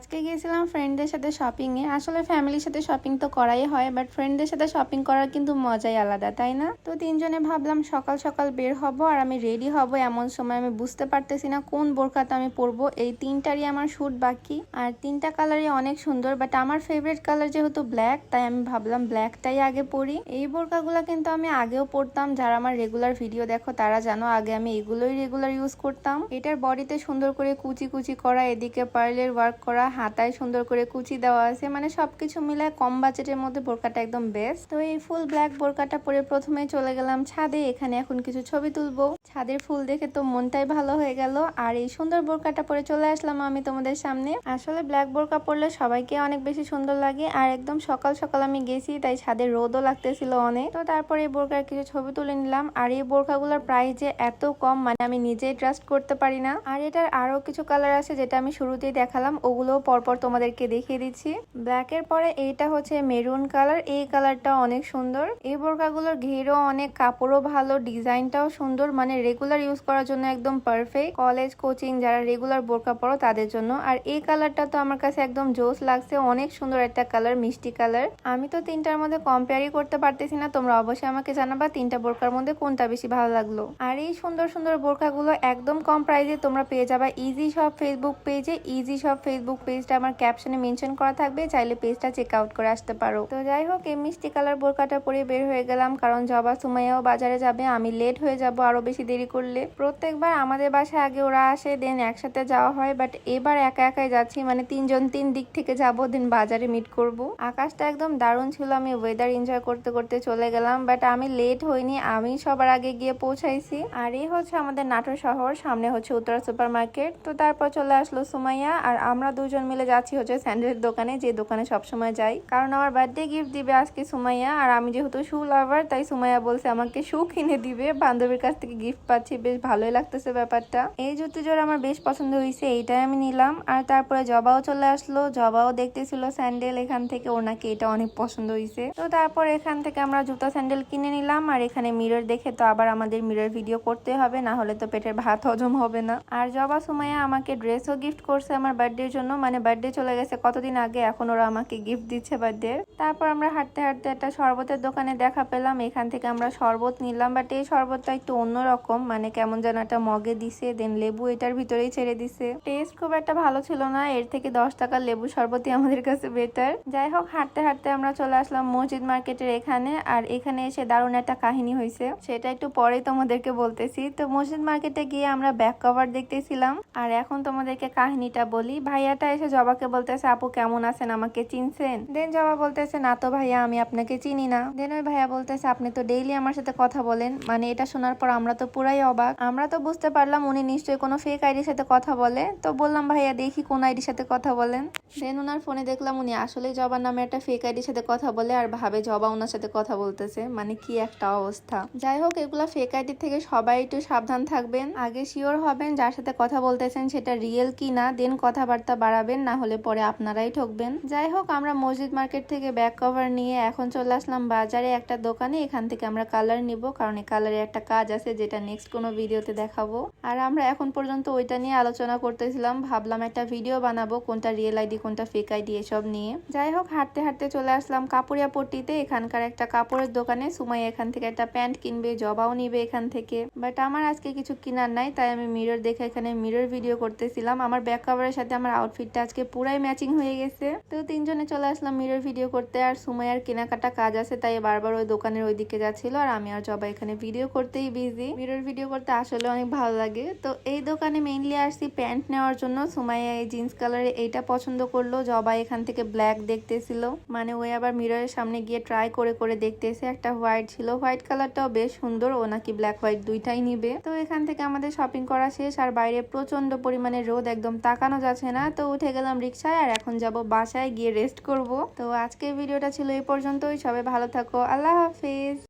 আজকে গিয়েছিলাম ফ্রেন্ডদের সাথে শপিং এ। আসলে ফ্যামিলির সাথে শপিং তো করাই হয় বাট ফ্রেন্ডদের সাথে শপিং করার কিন্তু মজাই আলাদা, তাই না? তো তিনজনে ভাবলাম সকাল সকাল বের হব আর আমি রেডি হব। এমন সময় আমি বুঝতে পারতেছি না কোন বোরকাটা আমি পরবো। এই তিনটারই আমার শ্যুট বাকি। আর তিনটা কালারই অনেক সুন্দর বাট আমার ফেভারিট কালার যেহেতু ব্ল্যাক তাই আমি ভাবলাম ব্ল্যাকটাই আগে পরি। এই বোরকাগুলো কিন্তু আমি আগেও পরতাম। যারা আমার রেগুলার ভিডিও দেখো, তারা জানো আগে আমি এগুলোই রেগুলার ইউজ করতাম। এটার বডিতে সুন্দর করে কুচি কুচি করা, এদিকে পার্লের ওয়ার্ক করা হাতায় সুন্দর করে কুচি দেওয়া আছে মানে সবকিছু মিলে কম বাজেটের মধ্যে বোরকাটা একদম বেস্ট তো এই ফুল ব্ল্যাক বোরকাটা পরে প্রথমে চলে গেলাম ছাদে, এখানে এখন কিছু ছবি তুলবো। ছাদের ফুল দেখে তো মনটাই ভালো হয়ে গেল। আর এই সুন্দর বোরকাটা পরে চলে আসলাম আমি তোমাদের সামনে। আসলে ব্ল্যাক বোরকা পরলে সবাইকে অনেক বেশি সুন্দর লাগে, আর একদম সকাল সকাল আমি গেছি, তাই ছাদের রোদও লাগতেছিল অনেক। তো তারপরে এই বোরকার কিছু ছবি তুলে নিলাম, আর এই বোরকাগুলোর প্রাইস যে এত কম মানে আমি নিজেই ট্রাস্ট করতে পারি না। আর এটার আরও কিছু কালার আছে যেটা আমি শুরুতেই দেখালাম ওগুলো পরপর তোমাদেরকে দেখিয়ে দিচ্ছি। ব্ল্যাক এর পরে এইটা হচ্ছে মেরুন কালার এই কালারটা অনেক সুন্দর। এই বোরকাগুলোর ঘেরও অনেক, কাপড়ও ভালো ডিজাইনটাও সুন্দর মানে রেগুলার ইউজ করার জন্য একদম পারফেক্ট কলেজ কোচিং যারা রেগুলার বোরকা পরো তাদের জন্য। আর এই কালারটা তো আমার কাছে একদম জোস লাগছে, অনেক সুন্দর একটা কালার মিষ্টি কালার আমি তো তিনটার মধ্যে কম্পেয়ারই করতে পারতেছি না, তোমরা অবশ্যই আমাকে জানাবা তিনটা বোরকার মধ্যে কোনটা বেশি ভালো লাগল। আর এই সুন্দর সুন্দর বোরকাগুলো একদম কম প্রাইসে তোমরা পেয়ে যাবা। ইজি সব ফেসবুক পেজে ইজি সব ফেসবুক পেজটা আমার ক্যাপশনে মেনশন করা থাকবে, চাইলে পেজটা চেক আউট করে আসতে পারো। তো যাই হোক, এই মিষ্টি কালার বোরকাটা পরে বের হয়ে গেলাম, কারণ জবা সুমাইয়াও বাজারে যাবে, আমি লেট হয়ে যাব আরও বেশি দেরি করলে। প্রত্যেকবার আমাদের বাসায় আগে ওরা আসে দেন একসাথে যাওয়া হয় বাট এবার একা একাই যাচ্ছি মানে তিনজন তিন দিক থেকে যাব দেন বাজারে মিট করব। আকাশটা একদম দারুণ ছিল, আমি ওয়েদার এনজয় করতে করতে চলে গেলাম বাট আমি লেট হইনি, আমি সবার আগে গিয়ে পৌঁছাইছি। আর এই হচ্ছে আমাদের নাটোর শহর, সামনে হচ্ছে উত্তরা সুপার মার্কেট তো তারপর চলে আসলো সুমাইয়া, আর আমরা দুজন মিলে যাচ্ছি হচ্ছে স্যান্ডেলের দোকানে, যে দোকানে সবসময় যাই। কারণ আমার বার্থডে গিফট দিবে আজকে সুমাইয়া, আর আমি যেহেতু শু লাভার তাই সুমাইয়া বলছে আমাকে শু কিনে দিবে। বান্ধবীর কাছ থেকে গিফট পাচ্ছি, বেশ ভালোই লাগতেছে ব্যাপারটা। এই জুতো জোড়া আমার বেশ পছন্দ হয়েছে, এইটাই আমি নিলাম। আর তারপরে জবাও চলে আসলো, জবাও দেখতেছিল স্যান্ডেল এখান থেকে, ওর নাকি এটা অনেক পছন্দ হয়েছে। তো তারপর এখান থেকে আমরা জুতো, স্যান্ডেল কিনে নিলাম, আর এখানে মিরর দেখে তো আবার আমাদের মিরর ভিডিও করতে হবে, না হলে তো পেটের ভাত হজম হবে না। আর জবা সুমাইয়া আমাকে ড্রেসও গিফট করছে আমার বার্থডের জন্য মানে বার্থডে চলে গেছে, কতদিন আগে এখন ওরা আমাকে গিফট দিচ্ছে বার্থডে তারপর আমরা হাঁটতে হাঁটতে একটা শরবতের দোকানে দেখা পেলাম, এখান থেকে আমরা শরবত নিলাম বাট এই শরবতটা একটু অন্যরকম মানে কেমন যেন একটা মগে দিছে দেন লেবু এটার ভিতরেই ছেড়ে দিছে। টেস্ট খুব একটা ভালো ছিল না, এর থেকে দশ টাকার লেবু শরবতই আমাদের কাছে বেটার যাই হোক, হাঁটতে হাঁটতে আমরা চলে আসলাম মসজিদ মার্কেটের এখানে, আর এখানে এসে দারুণ একটা কাহিনী হয়েছে সেটা একটু পরেই তোমাদেরকে বলতেছি। তো মসজিদ মার্কেটে গিয়ে আমরা ব্যাক কভার দেখতেছিলাম, আর এখন তোমাদেরকে কাহিনীটা বলি। ভাইয়াটা এসে জবাকে বলতেছে, আপু কেমন আছেন? আমাকে চিনছেন? দেন জবা বলতেছে, না তো ভাইয়া, আমি আপনাকে চিনি না। দেন ওই ভাইয়া বলতেছে, আপনি তো ডেইলি আমার সাথে কথা বলেন। মানে এটা শোনার পর আমরা তো পুরাই অবাক। আমরা তো বুঝতে পারলাম উনি নিশ্চয়ই কোনো ফেক আইডির সাথে কথা বলে। তো বললাম, ভাইয়া, দেখি কোন আইডির সাথে কথা বলেন। দেন ওনার ফোনে দেখলাম উনি আসলে জবা নামে একটা ফেক আইডির সাথে কথা বলে আর ভাবে জবা ওনার সাথে কথা বলতেছে। মানে কি একটা অবস্থা। যাই হোক, এগুলা ফেক আইডি থেকে সবাই একটু সাবধান থাকবেন। আগে শিওর হবেন যার সাথে কথা বলতেছেন সেটা রিয়েল কি না দেন কথাবার্তা বাড়াবেন না হলে পরে আপনারাই ঠকবেন। যাই হোক, আমরা মসজিদ মার্কেট থেকে ব্যাক কভার নিয়ে এখন চলে আসলাম বাজারে একটা দোকানে। এখান থেকে আমরা কালার নিব, কারণ এই কালারে একটা কাজ আছে যেটা নেক্সট কোনো ভিডিওতে দেখাবো। আর আমরা এখন পর্যন্ত ওইটা নিয়ে আলোচনা করতেছিলাম, ভাবলাম একটা ভিডিও বানাবো, কোনটা রিয়েল আইডি কোনটা ফেক আইডি এসব নিয়ে। যাই হোক, হাঁটতে হাঁটতে চলে আসলাম কাপুরিয়া পট্টিতে এখানকার একটা কাপড়ের দোকানে সুমাই এখান থেকে একটা প্যান্ট কিনবে, জবাও নিবে এখান থেকে। বাট আমার আজকে কিছু কেনার নাই, তাই আমি মিরর দেখে এখানে মিরর ভিডিও করতেছিলাম। আমার ব্যাক কভারের সাথে আমার আউটফিটটা আজকে পুরাই ম্যাচিং হয়ে গেছে। তো তিনজনে চলে আসলাম মিরর ভিডিও করতে। আর সুমাইয়ার কেনাকাটা কাজ আছে, তাই বারবার ওই দোকানের ওই দিকে যাচ্ছিল। আর আমি আর জবা এখানে ভিডিও করতেই বিজি মিরর ভিডিও করতে আসলে অনেক ভালো লাগে। তো এই দোকানে মেইনলি আসছি প্যান্ট নেওয়ার জন্য। সুমাইয়া এই জিন্স কালারে এইটা পছন্দ করল। জবা এখান থেকে ব্ল্যাক দেখতেছিল। মানে ওই আবার মিররের সামনে গিয়ে ট্রাই করে করে দেখতেছে। একটা হোয়াইট ছিল। হোয়াইট কালারটাও বেশ সুন্দর। ও নাকি ব্ল্যাক হোয়াইট দুইটাই নিবে। তো এখান থেকে আমাদের শপিং করা শেষ। আর বাইরে প্রচণ্ড পরিমাণে রোদ একদম তাকানো যাচ্ছে না। তো উঠে গেলাম রিক্সায় আর এখন যাব বাসায় গিয়ে রেস্ট করব। তো আজকের ভিডিওটা ছিল এই পর্যন্তই। সবাই ভালো থাকো। আল্লাহ হাফিজ।